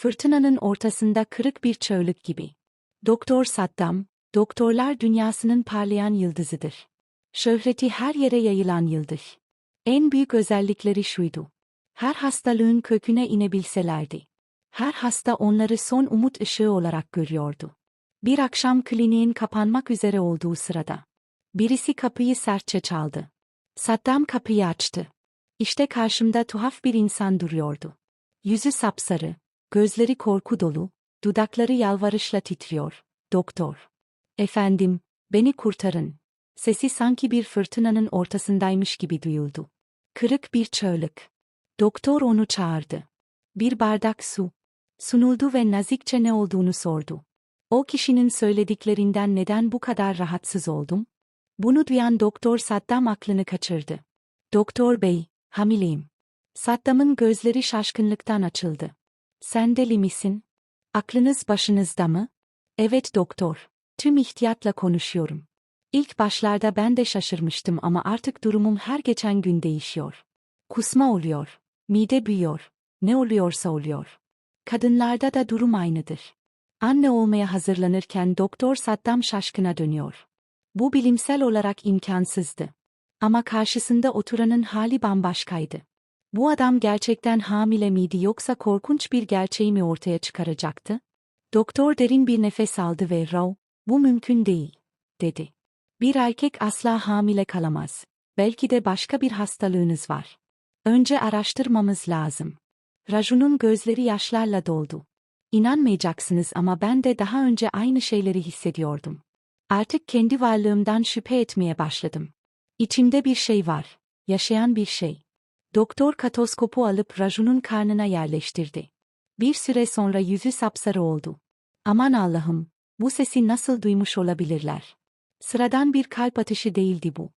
Fırtınanın ortasında kırık bir çöğlük gibi. Doktor Saddam, doktorlar dünyasının parlayan yıldızıdır. Şöhreti her yere yayılan yıldız. En büyük özellikleri şuydu. Her hastalığın köküne inebilselerdi. Her hasta onları son umut ışığı olarak görüyordu. Bir akşam kliniğin kapanmak üzere olduğu sırada. Birisi kapıyı sertçe çaldı. Saddam kapıyı açtı. İşte karşımda tuhaf bir insan duruyordu. Yüzü sapsarı, gözleri korku dolu, dudakları yalvarışla titriyor. Doktor. Efendim, beni kurtarın. Sesi sanki bir fırtınanın ortasındaymış gibi duyuldu. Kırık bir çığlık. Doktor onu çağırdı. Bir bardak su. Sunuldu ve nazikçe ne olduğunu sordu. O kişinin söylediklerinden neden bu kadar rahatsız oldum? Bunu duyan Doktor Saddam aklını kaçırdı. Doktor bey, hamileyim. Saddam'ın gözleri şaşkınlıktan açıldı. Sen deli misin? Aklınız başınızda mı? Evet doktor. Tüm ihtiyatla konuşuyorum. İlk başlarda ben de şaşırmıştım ama artık durumum her geçen gün değişiyor. Kusma oluyor. Mide büyüyor. Ne oluyorsa oluyor. Kadınlarda da durum aynıdır. Anne olmaya hazırlanırken Doktor Saddam şaşkına dönüyor. Bu bilimsel olarak imkansızdı. Ama karşısında oturanın hali bambaşkaydı. Bu adam gerçekten hamile miydi yoksa korkunç bir gerçeği mi ortaya çıkaracaktı? Doktor derin bir nefes aldı ve Rav, bu mümkün değil, dedi. Bir erkek asla hamile kalamaz. Belki de başka bir hastalığınız var. Önce araştırmamız lazım. Raju'nun gözleri yaşlarla doldu. İnanmayacaksınız ama ben de daha önce aynı şeyleri hissediyordum. Artık kendi varlığımdan şüphe etmeye başladım. İçimde bir şey var. Yaşayan bir şey. Doktor katoskopu alıp Raju'nun karnına yerleştirdi. Bir süre sonra yüzü sapsarı oldu. Aman Allah'ım, bu sesi nasıl duymuş olabilirler? Sıradan bir kalp atışı değildi bu.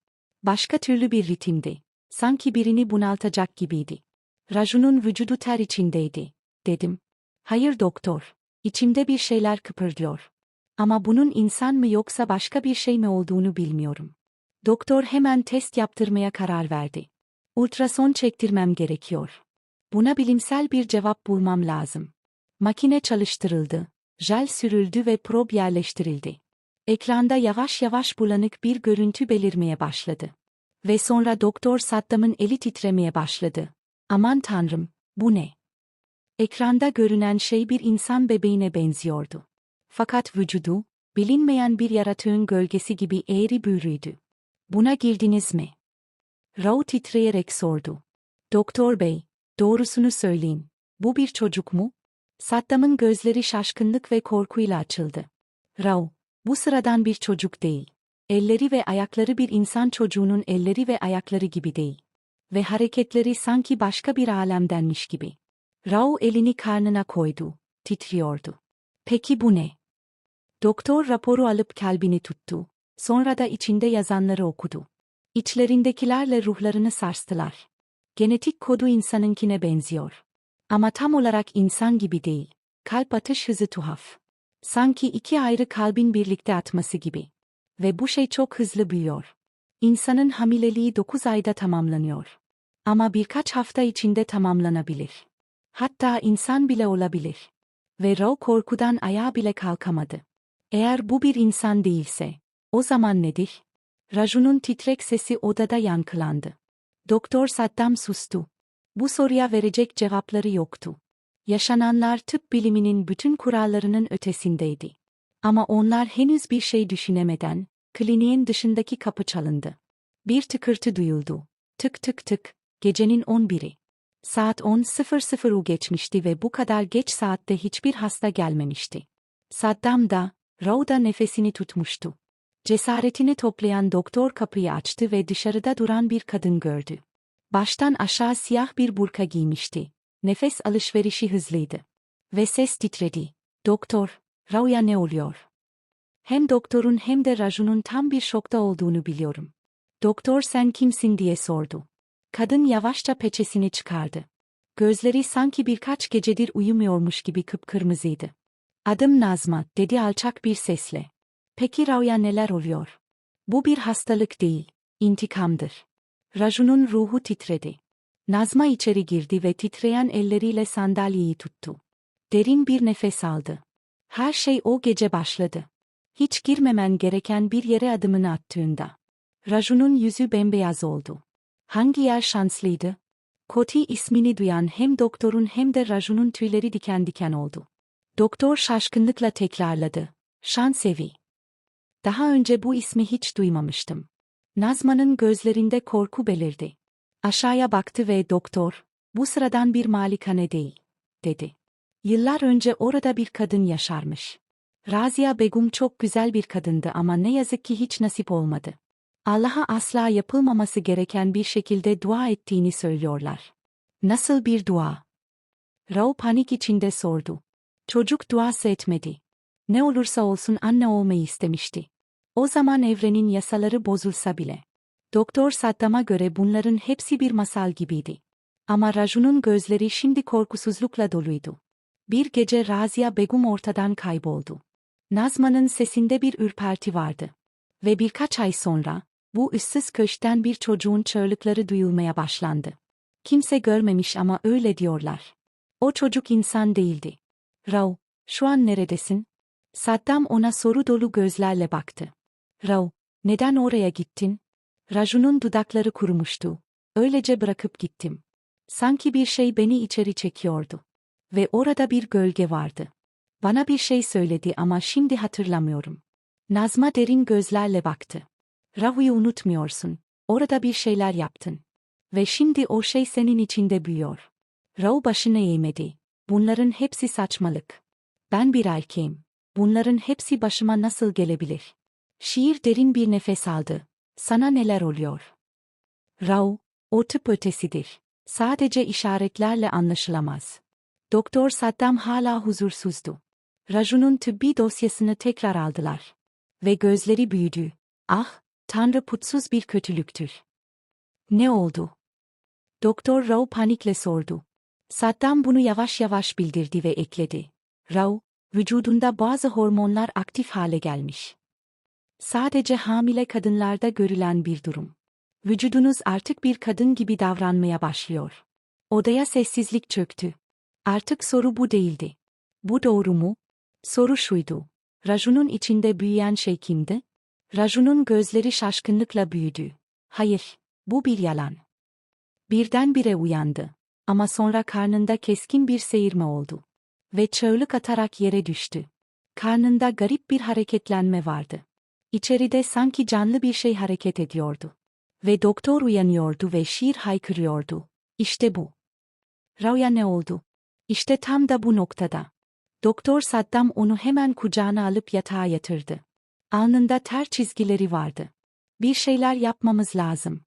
Başka türlü bir ritimdi. Sanki birini bunaltacak gibiydi. Raju'nun vücudu ter içindeydi, dedim. Hayır doktor, içimde bir şeyler kıpırdıyor. Ama bunun insan mı yoksa başka bir şey mi olduğunu bilmiyorum. Doktor hemen test yaptırmaya karar verdi. Ultrason çektirmem gerekiyor. Buna bilimsel bir cevap bulmam lazım. Makine çalıştırıldı, jel sürüldü ve prob yerleştirildi. Ekranda yavaş yavaş bulanık bir görüntü belirmeye başladı. Ve sonra Doktor Saddam'ın eli titremeye başladı. Aman tanrım, bu ne? Ekranda görünen şey bir insan bebeğine benziyordu. Fakat vücudu, bilinmeyen bir yaratığın gölgesi gibi eğri büğrüydü. Buna girdiniz mi? Rao titreyerek sordu. Doktor bey, doğrusunu söyleyin. Bu bir çocuk mu? Saddam'ın gözleri şaşkınlık ve korkuyla açıldı. Rao, bu sıradan bir çocuk değil. Elleri ve ayakları bir insan çocuğunun elleri ve ayakları gibi değil. Ve hareketleri sanki başka bir alemdenmiş gibi. Rao elini karnına koydu. Titriyordu. Peki bu ne? Doktor raporu alıp kalbini tuttu. Sonra da içinde yazanları okudu. İçlerindekilerle ruhlarını sarstılar. Genetik kodu insanınkine benziyor. Ama tam olarak insan gibi değil. Kalp atış hızı tuhaf. Sanki iki ayrı kalbin birlikte atması gibi. Ve bu şey çok hızlı büyüyor. İnsanın hamileliği 9 ayda tamamlanıyor. Ama birkaç hafta içinde tamamlanabilir. Hatta insan bile olabilir. Ve Ro korkudan ayağa bile kalkamadı. Eğer bu bir insan değilse, o zaman nedir? Raju'nun titrek sesi odada yankılandı. Doktor Saddam sustu. Bu soruya verecek cevapları yoktu. Yaşananlar tıp biliminin bütün kurallarının ötesindeydi. Ama onlar henüz bir şey düşünemeden, kliniğin dışındaki kapı çalındı. Bir tıkırtı duyuldu. Tık tık tık, gecenin 11'i. Saat 10.00'u geçmişti ve bu kadar geç saatte hiçbir hasta gelmemişti. Saddam da, Rauda nefesini tutmuştu. Cesaretini toplayan doktor kapıyı açtı ve dışarıda duran bir kadın gördü. Baştan aşağı siyah bir burka giymişti. Nefes alışverişi hızlıydı. Ve ses titredi. Doktor, Rau'ya ne oluyor? Hem doktorun hem de Raju'nun tam bir şokta olduğunu biliyorum. Doktor sen kimsin diye sordu. Kadın yavaşça peçesini çıkardı. Gözleri sanki birkaç gecedir uyumuyormuş gibi kıpkırmızıydı. Adım Nazma, dedi alçak bir sesle. Peki Rau'ya neler oluyor? Bu bir hastalık değil, intikamdır. Raju'nun ruhu titredi. Nazma içeri girdi ve titreyen elleriyle sandalyeyi tuttu. Derin bir nefes aldı. Her şey o gece başladı. Hiç girmemen gereken bir yere adımını attığında. Raju'nun yüzü bembeyaz oldu. Hangi yer şanslıydı? Koti ismini duyan hem doktorun hem de Raju'nun tüyleri diken diken oldu. Doktor şaşkınlıkla tekrarladı. Şansevi. Daha önce bu ismi hiç duymamıştım. Nazma'nın gözlerinde korku belirdi. Aşağıya baktı ve doktor, bu sıradan bir malikane değil, dedi. Yıllar önce orada bir kadın yaşarmış. Razia Begum çok güzel bir kadındı ama ne yazık ki hiç nasip olmadı. Allah'a asla yapılmaması gereken bir şekilde dua ettiğini söylüyorlar. Nasıl bir dua? Rao panik içinde sordu. Çocuk duası etmedi. Ne olursa olsun anne olmayı istemişti. O zaman evrenin yasaları bozulsa bile. Doktor Saddam'a göre bunların hepsi bir masal gibiydi. Ama Raju'nun gözleri şimdi korkusuzlukla doluydu. Bir gece Razia Begum ortadan kayboldu. Nazma'nın sesinde bir ürperti vardı. Ve birkaç ay sonra, bu ıssız köşkten bir çocuğun çığlıkları duyulmaya başlandı. Kimse görmemiş ama öyle diyorlar. O çocuk insan değildi. Rao, şu an neredesin? Saddam ona soru dolu gözlerle baktı. Rao, neden oraya gittin? Raju'nun dudakları kurumuştu. Öylece bırakıp gittim. Sanki bir şey beni içeri çekiyordu. Ve orada bir gölge vardı. Bana bir şey söyledi ama şimdi hatırlamıyorum. Nazma derin gözlerle baktı. Rahu'yu unutmuyorsun. Orada bir şeyler yaptın. Ve şimdi o şey senin içinde büyüyor. Rahu başını eğmedi. Bunların hepsi saçmalık. Ben bir erkeğim. Bunların hepsi başıma nasıl gelebilir? Şiir derin bir nefes aldı. Sana neler oluyor? Rahu, o tıp ötesidir. Sadece işaretlerle anlaşılamaz. Doktor Saddam hala huzursuzdu. Raju'nun tıbbi dosyasını tekrar aldılar. Ve gözleri büyüdü. Ah, Tanrı putsuz bir kötülüktür. Ne oldu? Doktor Rao panikle sordu. Saddam bunu yavaş yavaş bildirdi ve ekledi. Rao, vücudunda bazı hormonlar aktif hale gelmiş. Sadece hamile kadınlarda görülen bir durum. Vücudunuz artık bir kadın gibi davranmaya başlıyor. Odaya sessizlik çöktü. Artık soru bu değildi. Bu doğru mu? Soru şuydu. Raju'nun içinde büyüyen şey kimdi? Raju'nun gözleri şaşkınlıkla büyüdü. Hayır, bu bir yalan. Birdenbire uyandı. Ama sonra karnında keskin bir seyirme oldu. Ve çığlık atarak yere düştü. Karnında garip bir hareketlenme vardı. İçeride sanki canlı bir şey hareket ediyordu. Ve doktor uyanıyordu ve şiir haykırıyordu. İşte bu. Rauya ne oldu? İşte tam da bu noktada. Doktor Saddam onu hemen kucağına alıp yatağa yatırdı. Alnında ter çizgileri vardı. Bir şeyler yapmamız lazım.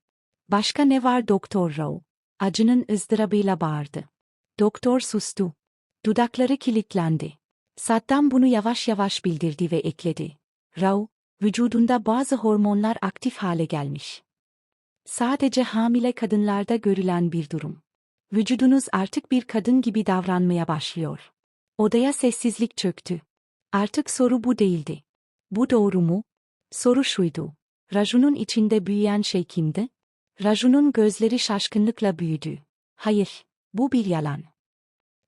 Başka ne var Doktor Rao? Acının ızdırabıyla bağırdı. Doktor sustu. Dudakları kilitlendi. Saddam bunu yavaş yavaş bildirdi ve ekledi. Rao, vücudunda bazı hormonlar aktif hale gelmiş. Sadece hamile kadınlarda görülen bir durum. Vücudunuz artık bir kadın gibi davranmaya başlıyor. Odaya sessizlik çöktü. Artık soru bu değildi. Bu doğru mu? Soru şuydu. Raju'nun içinde büyüyen şey kimdi? Raju'nun gözleri şaşkınlıkla büyüdü. Hayır, bu bir yalan.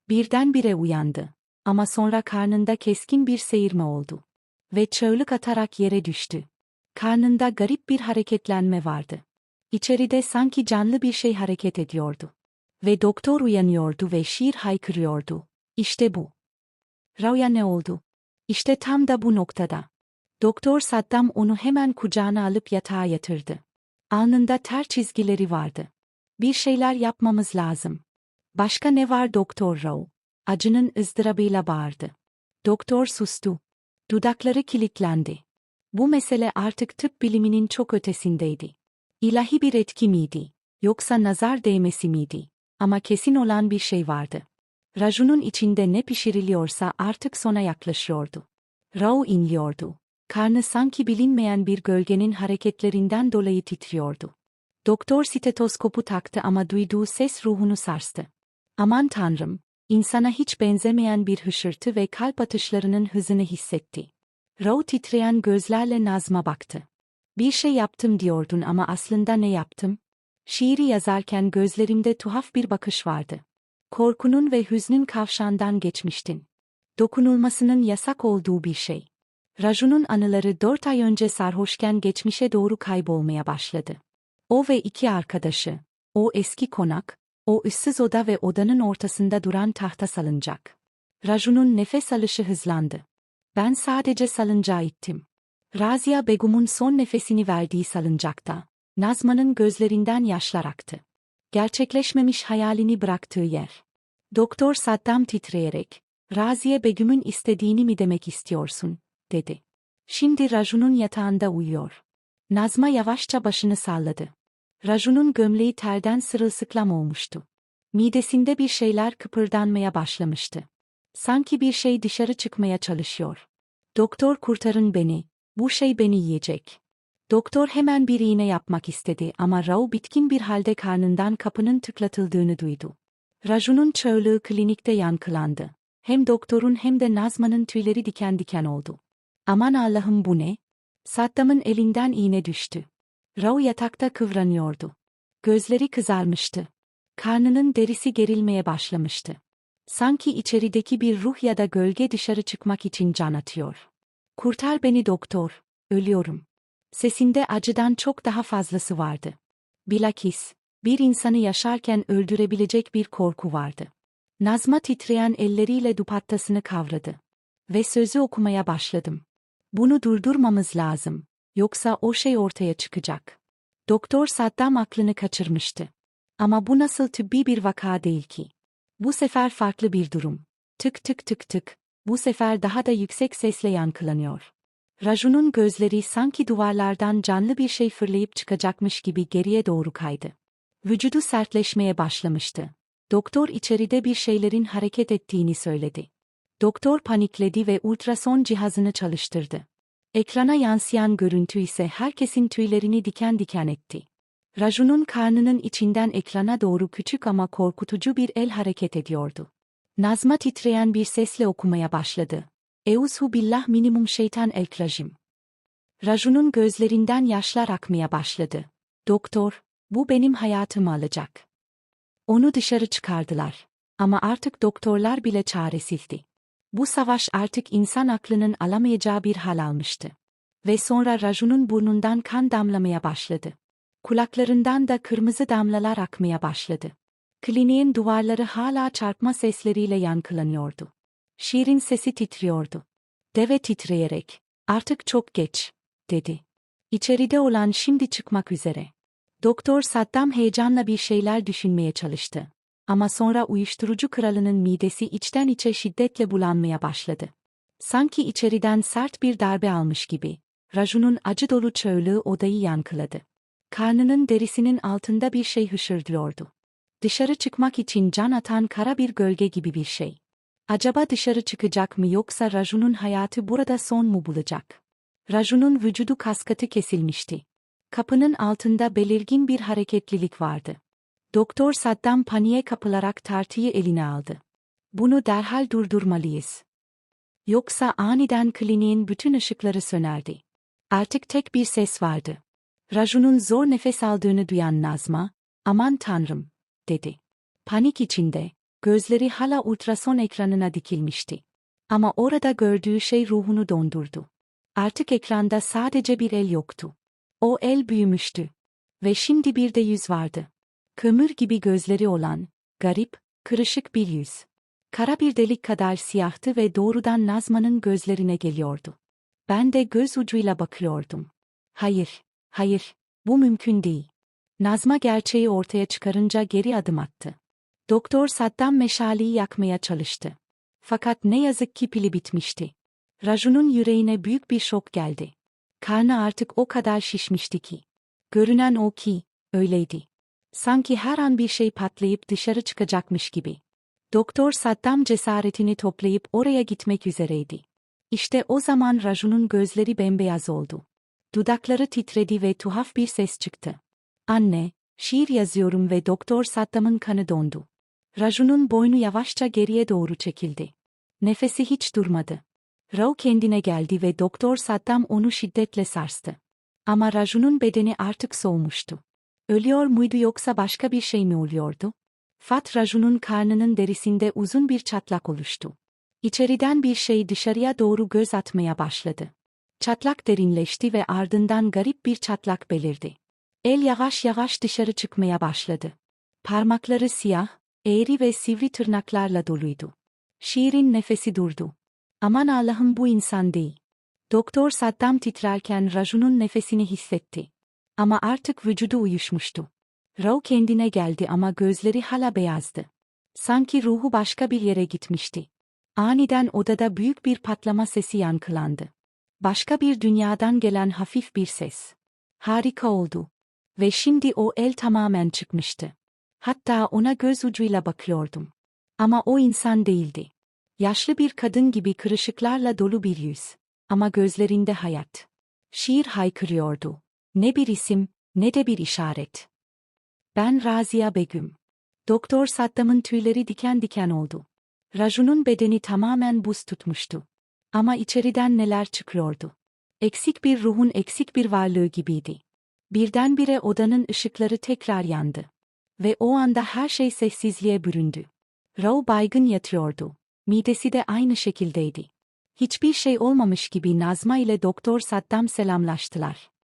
Birdenbire uyandı. Ama sonra karnında keskin bir seyirme oldu. Ve çığlık atarak yere düştü. Karnında garip bir hareketlenme vardı. İçeride sanki canlı bir şey hareket ediyordu. Ve doktor uyanıyordu ve şiir haykırıyordu. İşte bu. Rauya ne oldu? İşte tam da bu noktada. Doktor Saddam onu hemen kucağına alıp yatağa yatırdı. Alnında ter çizgileri vardı. Bir şeyler yapmamız lazım. Başka ne var Doktor Rao? Acının ızdırabıyla bağırdı. Doktor sustu. Dudakları kilitlendi. Bu mesele artık tıp biliminin çok ötesindeydi. İlahi bir etki miydi? Yoksa nazar değmesi miydi? Ama kesin olan bir şey vardı. Raju'nun içinde ne pişiriliyorsa artık sona yaklaşıyordu. Rao inliyordu. Karnı sanki bilinmeyen bir gölgenin hareketlerinden dolayı titriyordu. Doktor stetoskopu taktı ama duyduğu ses ruhunu sarstı. Aman tanrım, insana hiç benzemeyen bir hışırtı ve kalp atışlarının hızını hissetti. Rao titreyen gözlerle Nazm'a baktı. Bir şey yaptım diyordun ama aslında ne yaptım? Şiiri yazarken gözlerimde tuhaf bir bakış vardı. Korkunun ve hüznün kavşağından geçmiştin. Dokunulmasının yasak olduğu bir şey. Raju'nun anıları dört ay önce sarhoşken geçmişe doğru kaybolmaya başladı. O ve iki arkadaşı, o eski konak, o ıssız oda ve odanın ortasında duran tahta salıncak. Raju'nun nefes alışı hızlandı. Ben sadece salıncağa ittim. Razia Begum'un son nefesini verdiği salıncakta, Nazma'nın gözlerinden yaşlar aktı. Gerçekleşmemiş hayalini bıraktığı yer. Doktor Saddam titreyerek, Raziye Begüm'ün istediğini mi demek istiyorsun, dedi. Şimdi Raju'nun yatağında uyuyor. Nazma yavaşça başını salladı. Raju'nun gömleği terden sırılsıklam olmuştu. Midesinde bir şeyler kıpırdanmaya başlamıştı. Sanki bir şey dışarı çıkmaya çalışıyor. Doktor kurtarın beni, bu şey beni yiyecek. Doktor hemen bir iğne yapmak istedi ama Rao bitkin bir halde karnından kapının tıklatıldığını duydu. Raju'nun çığlığı klinikte yankılandı. Hem doktorun hem de Nazma'nın tüyleri diken diken oldu. Aman Allah'ım bu ne? Saddam'ın elinden iğne düştü. Rao yatakta kıvranıyordu. Gözleri kızarmıştı. Karnının derisi gerilmeye başlamıştı. Sanki içerideki bir ruh ya da gölge dışarı çıkmak için can atıyor. Kurtar beni doktor, ölüyorum. Sesinde acıdan çok daha fazlası vardı. Bilakis, bir insanı yaşarken öldürebilecek bir korku vardı. Nazma titreyen elleriyle dupattasını kavradı. Ve sözü okumaya başladım. Bunu durdurmamız lazım. Yoksa o şey ortaya çıkacak. Doktor Saddam aklını kaçırmıştı. Ama bu nasıl tıbbi bir vaka değil ki. Bu sefer farklı bir durum. Tık tık tık tık. Bu sefer daha da yüksek sesle yankılanıyor. Raju'nun gözleri sanki duvarlardan canlı bir şey fırlayıp çıkacakmış gibi geriye doğru kaydı. Vücudu sertleşmeye başlamıştı. Doktor içeride bir şeylerin hareket ettiğini söyledi. Doktor panikledi ve ultrason cihazını çalıştırdı. Ekrana yansıyan görüntü ise herkesin tüylerini diken diken etti. Raju'nun karnının içinden ekrana doğru küçük ama korkutucu bir el hareket ediyordu. Nazma titreyen bir sesle okumaya başladı. Euzhu billah minimum şeytan elkrajim. Raju'nun gözlerinden yaşlar akmaya başladı. Doktor, bu benim hayatımı alacak. Onu dışarı çıkardılar. Ama artık doktorlar bile çaresizdi. Bu savaş artık insan aklının alamayacağı bir hal almıştı. Ve sonra Raju'nun burnundan kan damlamaya başladı. Kulaklarından da kırmızı damlalar akmaya başladı. Kliniğin duvarları hala çarpma sesleriyle yankılanıyordu. Şirin sesi titriyordu. Deve titreyerek, artık çok geç, dedi. İçeride olan şimdi çıkmak üzere. Doktor Saddam heyecanla bir şeyler düşünmeye çalıştı. Ama sonra uyuşturucu kralının midesi içten içe şiddetle bulanmaya başladı. Sanki içeriden sert bir darbe almış gibi. Raju'nun acı dolu çığlığı odayı yankıladı. Karnının derisinin altında bir şey hışırdıyordu. Dışarı çıkmak için can atan kara bir gölge gibi bir şey. Acaba dışarı çıkacak mı yoksa Raju'nun hayatı burada son mu bulacak? Raju'nun vücudu kaskatı kesilmişti. Kapının altında belirgin bir hareketlilik vardı. Doktor Saddam paniğe kapılarak tartıyı eline aldı. Bunu derhal durdurmalıyız. Yoksa aniden kliniğin bütün ışıkları sönerdi. Artık tek bir ses vardı. Raju'nun zor nefes aldığını duyan Nazma, aman tanrım, dedi. Panik içinde, gözleri hala ultrason ekranına dikilmişti. Ama orada gördüğü şey ruhunu dondurdu. Artık ekranda sadece bir el yoktu. O el büyümüştü. Ve şimdi bir de yüz vardı. Kömür gibi gözleri olan, garip, kırışık bir yüz. Kara bir delik kadar siyahtı ve doğrudan Nazma'nın gözlerine geliyordu. Ben de göz ucuyla bakıyordum. Hayır, hayır, bu mümkün değil. Nazma gerçeği ortaya çıkarınca geri adım attı. Doktor Saddam meşaleyi yakmaya çalıştı. Fakat ne yazık ki pili bitmişti. Raju'nun yüreğine büyük bir şok geldi. Karnı artık o kadar şişmişti ki. Görünen o ki, öyleydi. Sanki her an bir şey patlayıp dışarı çıkacakmış gibi. Doktor Saddam cesaretini toplayıp oraya gitmek üzereydi. İşte o zaman Raju'nun gözleri bembeyaz oldu. Dudakları titredi ve tuhaf bir ses çıktı. Anne, şiir yazıyorum ve Doktor Saddam'ın kanı dondu. Raju'nun boynu yavaşça geriye doğru çekildi. Nefesi hiç durmadı. Rao kendine geldi ve Doktor Saddam onu şiddetle sarstı. Ama Raju'nun bedeni artık soğumuştu. Ölüyor muydu yoksa başka bir şey mi oluyordu? Fat Raju'nun karnının derisinde uzun bir çatlak oluştu. İçeriden bir şey dışarıya doğru göz atmaya başladı. Çatlak derinleşti ve ardından garip bir çatlak belirdi. El yavaş yavaş dışarı çıkmaya başladı. Parmakları siyah, eğri ve sivri tırnaklarla doluydu. Şiirin nefesi durdu. Aman Allah'ım bu insan değil. Doktor Saddam titrerken Raju'nun nefesini hissetti. Ama artık vücudu uyuşmuştu. Rao kendine geldi ama gözleri hala beyazdı. Sanki ruhu başka bir yere gitmişti. Aniden odada büyük bir patlama sesi yankılandı. Başka bir dünyadan gelen hafif bir ses. Harika oldu. Ve şimdi o el tamamen çıkmıştı. Hatta ona göz ucuyla bakıyordum. Ama o insan değildi. Yaşlı bir kadın gibi kırışıklarla dolu bir yüz. Ama gözlerinde hayat. Şiir haykırıyordu. Ne bir isim, ne de bir işaret. Ben Razia Begüm. Doktor Saddam'ın tüyleri diken diken oldu. Raju'nun bedeni tamamen buz tutmuştu. Ama içeriden neler çıkıyordu. Eksik bir ruhun eksik bir varlığı gibiydi. Birdenbire odanın ışıkları tekrar yandı. Ve o anda her şey sessizliğe büründü. Rao baygın yatıyordu. Midesi de aynı şekildeydi. Hiçbir şey olmamış gibi Nazma ile Doktor Saddam selamlaştılar.